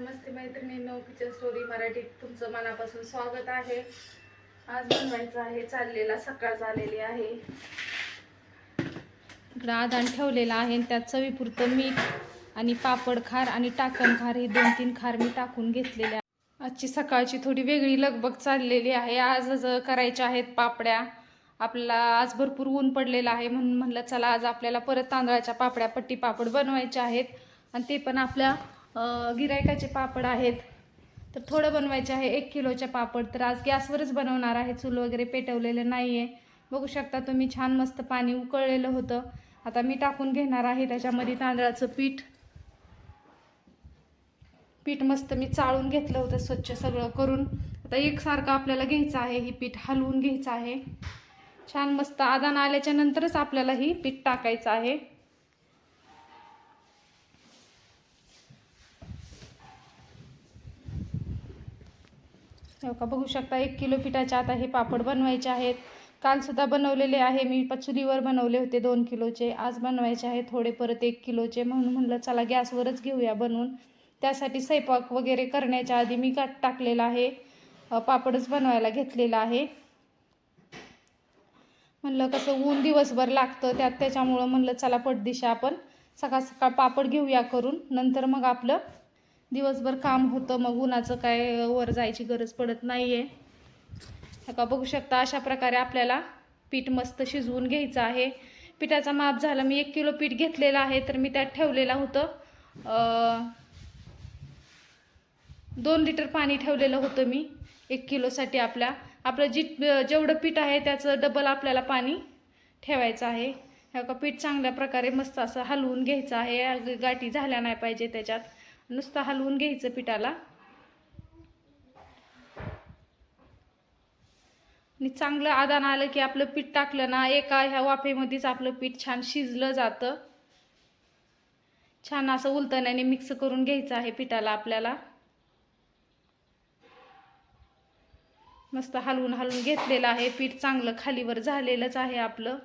नमस्ते मैत्रिणींनो kitchen story मराठीत तुमचं मनापासून स्वागत आहे. आज बनवायचं आहे चाललेला सकाळ झालेली आहे. इकडं आदान ठेवलेलं आहे आणि त्यात चवीपुरतं मीठ आणि पापड खार आणि टाकण खार हे दोन तीन खार मी टाकून घेतलेले आहे. आजची सकाळची थोडी वेगळी लगबग चाललेली आहे. आज करायच्या आहेत पापड्या. आपल्याला आज भरपूर ऊन पडलेलं आहे म्हणून म्हणलं चला आज आपल्याला परत तांदळाच्या पापड्या पट्टी पापड बनवायच्या आहेत. आणि ते पण आपल्या गिरायकाचे पापड आहेत. तर थोडं बनवायचे आहे. एक किलोचे पापड. तर आज गॅसवरच बनवणार आहे. चूल वगैरे पेटवलेलं नाही आहे बघू शकता तुम्ही छान मस्त पाणी उकळलेलं होतं. आता मी टाकून घेणार आहे त्याच्यामध्ये तांदळाचं पीठ. पीठ मस्त मी चाळून घेतलं होतं स्वच्छ सगळं करून. आता एकसारखं आपल्याला घ्यायचं आहे ही पीठ. हलवून घ्यायचं आहे. छान मस्त आदान आल्याच्या नंतरच आपल्याला ही पीठ टाकायचं आहे. हो का? बघू शकता एक किलो पिठाचे आता हे पापड बनवायचे आहेत. कालसुद्धा बनवलेले आहे. मी चुलीवर बनवले होते दोन किलोचे. आज बनवायचे आहे थोडे परत एक किलोचे. म्हणून म्हणलं चला गॅसवरच घेऊया बनवून. त्यासाठी स्वयंपाक वगैरे करण्याच्या आधी मी काट टाकलेला आहे. पापडच बनवायला घेतलेला आहे. म्हणलं कसं ऊन दिवसभर लागतं त्यात त्याच्यामुळं म्हणलं चला पटदिशा आपण सकाळ सकाळ पापड घेऊया करून. नंतर मग आपलं दिवसभर काम होतं मग उन्हाचं काय वर जायची गरज पडत नाही आहे हे का बघू शकता अशा प्रकारे आपल्याला पीठ मस्त शिजवून घ्यायचं आहे. पिठाचा माप झाला मी एक किलो पीठ घेतलेलं आहे तर मी त्यात ठेवलेलं होतं. दोन लिटर पाणी ठेवलेलं होतं मी एक किलोसाठी आपल्या. आपलं जी जेवढं पीठ आहे त्याचं डबल आपल्याला पाणी ठेवायचं आहे. हे का पीठ चांगल्या प्रकारे मस्त असं हलवून घ्यायचं आहे. गाठी झाल्या नाही पाहिजे त्याच्यात. नुसतं हलवून घ्यायचं पिठाला. आणि चांगलं आदान आलं की आपलं पीठ टाकलं ना एका ह्या वाफेमध्येच आपलं पीठ छान शिजलं जातं. छान असं उलतण्याने मिक्स करून घ्यायचं आहे पिठाला आपल्याला. मस्त हलवून हलवून घेतलेलं आहे पीठ चांगलं खालीवर झालेलंच आहे आपलं.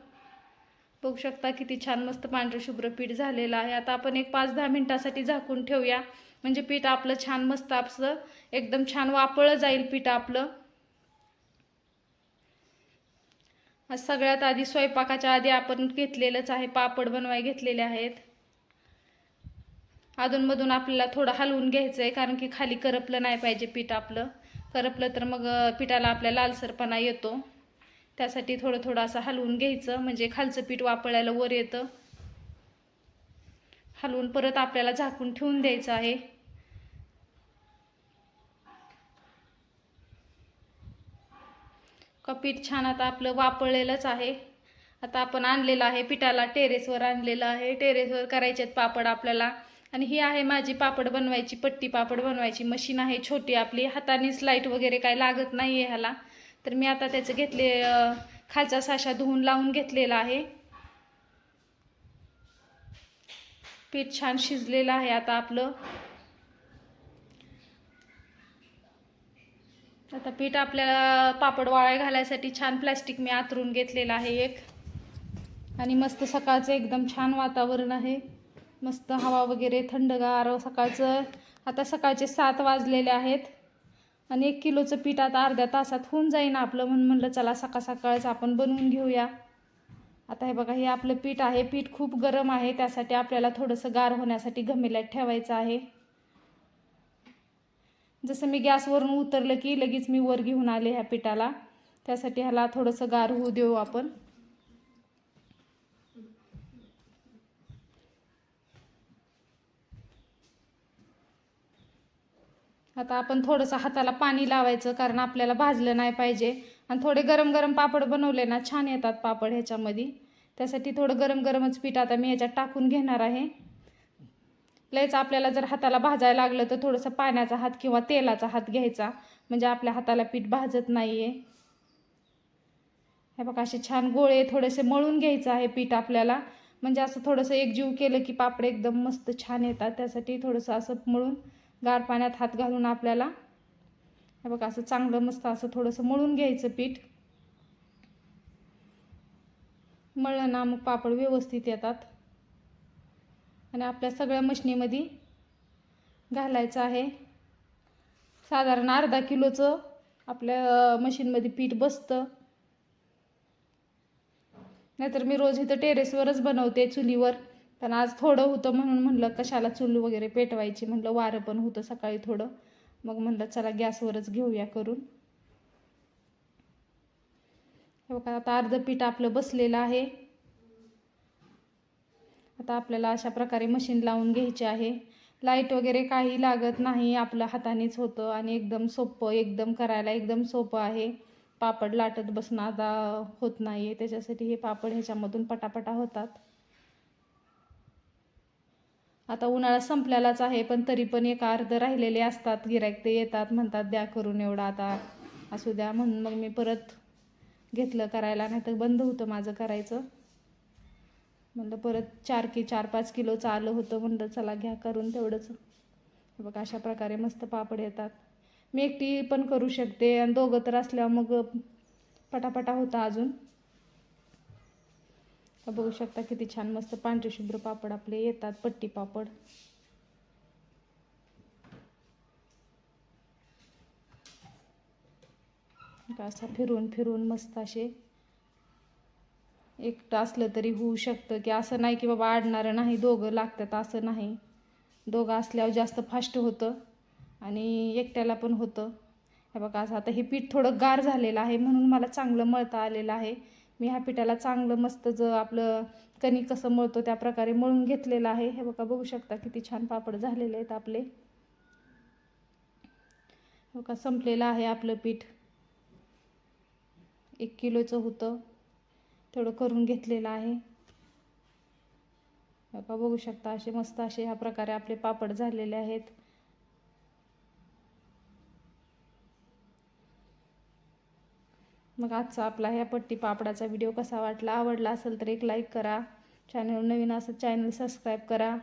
बघू शकता किती छान मस्त पांढरं शुभ्र पीठ झालेलं आहे. आता आपण एक पाच दहा मिनटासाठी झाकून ठेवूया. म्हणजे पीठ आपलं छान मस्त आपलं एकदम छान वापळलं जाईल पीठ आपलं. सगळ्यात आधी स्वयंपाकाच्या आधी आपण घेतलेलंच आहे. पापड बनवाय घेतलेले आहेत. अधूनमधून आपल्याला थोडं हलवून घ्यायचं आहे कारण की खाली करपलं नाही पाहिजे पीठ आपलं. करपलं तर मग पिठाला आपल्या लालसरपणा येतो. त्यासाठी थोडं थोडं असं हलवून घ्यायचं. म्हणजे खालचं पीठ वापरायला वर येतं. हलवून परत आपल्याला झाकून ठेवून द्यायचं आहे. का पीठ छान आता आपलं वापरलेलंच आहे. आता आपण आणलेलं आहे पिठाला टेरेसवर आणलेलं आहे. टेरेसवर करायचे आहेत पापड आपल्याला. आणि ही आहे माझी पापड बनवायची पट्टी पापड बनवायची मशीन आहे छोटी आपली. हातानेच लाइट वगैरे काय लागत नाही आहे ह्याला. तर मी आता त्याचं घेतले खालचा साशा धुवून लावून घेतलेला आहे. पीठ छान शिजलेलं आहे आता आपलं. आता पीठ आपल्याला पापड वाळाय घालायसाठी छान प्लॅस्टिक मी आतरून घेतलेलं आहे एक. आणि मस्त सकाळचं एकदम छान वातावरण आहे. मस्त हवा वगैरे थंडगार सकाळचं आता सकाळचे सात वाजलेले आहेत. आणि एक किलोचं पीठ आता अर्ध्या तासात होऊन जाईन आपलं म्हणून म्हणलं चला सकाळ सकाळच आपण बनवून घेऊया. आता हे बघा हे आपलं पीठ आहे. पीठ खूप गरम आहे. त्यासाठी आपल्याला थोडंसं गार होण्यासाठी घमेल्यात ठेवायचं आहे. जसं मी गॅसवरून उतरलं की लगेच मी वर घेऊन आले ह्या पिठाला. त्यासाठी ह्याला थोडंसं गार होऊ देऊ आपण. आता आपण थोडंसं हाताला पाणी लावायचं कारण आपल्याला भाजलं नाही पाहिजे. आणि थोडे गरम गरम पापड बनवले ना छान येतात पापड ह्याच्यामध्ये. त्यासाठी थोडं गरम गरमच पीठ आता मी ह्याच्यात टाकून घेणार आहे. लयच आपल्याला जर हाताला भाजायला लागलं तर थोडंसं पाण्याचा हात किंवा तेलाचा हात घ्यायचा. म्हणजे आपल्या हाताला पीठ भाजत नाही आहे हे बघा असे छान गोळे थोडेसे मळून घ्यायचं आहे पीठ आपल्याला. म्हणजे असं थोडंसं एकजीव केलं की पापड एकदम मस्त छान येतात. त्यासाठी थोडंसं असं मळून गार पाण्यात हात घालून आपल्याला. हे बघा असं चांगलं मस्त असं थोडंसं मळून घ्यायचं पीठ. मळलं ना मग पापड व्यवस्थित येतात. आणि आपल्या सगळ्या मशनीमध्ये घालायचं आहे. साधारण अर्धा किलोचं आपल्या मशीनमध्ये पीठ बसतं. नाहीतर मी रोज इथं टेरेसवरच बनवते चुलीवर. पण आज थोडं होतं म्हणून म्हणलं कशाला चूल वगैरे पेटवायची म्हणलं वारं पण होतं सकाळी थोडं. मग म्हणलं चला गॅसवरच घेऊया करून. हे बघा आता अर्धं पीठ आपलं बसलेलं आहे. आता आपल्याला अशा प्रकारे मशीन लावून घ्यायची आहे. लाइट वगैरे काही लागत नाही आपलं हातानेच होतं आणि एकदम सोपं एकदम करायला एकदम सोपं आहे. पापड लाटत बसणं आता होत नाही आहे त्याच्यासाठी हे पापड ह्याच्यामधून पटापटा होतात. आता उन्हाळा संपलेलाच आहे पण तरी पण एक अर्ध राहिलेले असतात. गिरायक ते येतात म्हणतात द्या करून एवढा आता असू द्या. म्हणून मग मी परत घेतलं करायला नाही तर बंद होतं माझं करायचं. म्हणलं परत चार की चार पाच किलोचं आलं होतं म्हणलं चला घ्या करून तेवढंच. बघ बघा अशा प्रकारे मस्त पापड येतात. मी एकटी पण करू शकते आणि दोघं तर असल्यावर मग पटापटा होता अजून. बघू शकता किती छान मस्त पांढरे शुभ्र पापड आपले येतात पट्टी पापड. असं फिरून फिरून मस्त असे. एकटं असलं तरी होऊ शकतं की असं नाही की बाबा आडणारं नाही दोघं लागतात असं नाही. दोघं असल्यावर जास्त फास्ट होतं आणि एकट्याला पण होतं. हे बघा असं आता हे पीठ थोडं गार झालेलं आहे म्हणून मला चांगलं मळता आलेलं आहे. मी ह्या पिठाला चांगलं मस्त ज आपलं कणिक कसं मळतो त्या प्रकारे मळून घेतलेलं आहे. हे बघा बघू शकता किती छान पापड झालेले आहेत आपले. बघा संपलेलं आहे आपलं पीठ. एक किलोचं होतं. तेवढं करून घेतलेलं आहे. बघा बघू शकता असे मस्त असे ह्या प्रकारे आपले पापड झालेले आहेत. मग आजचा आपला ह्या पट्टी पापडाचा व्हिडिओ कसा वाटला? आवडला असेल तर एक लाईक करा. चॅनल नवीन असं चॅनल सबस्क्राईब करा.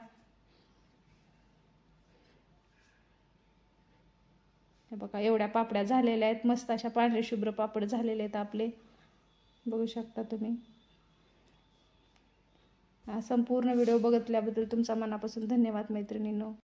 हे बघा एवढ्या पापड्या झालेल्या आहेत. मस्त अशा पांढरे शुभ्र पापड झालेले आहेत आपले. बघू शकता तुम्ही. संपूर्ण व्हिडिओ बघितल्याबद्दल तुमचा मनापासून धन्यवाद मैत्रिणींनो.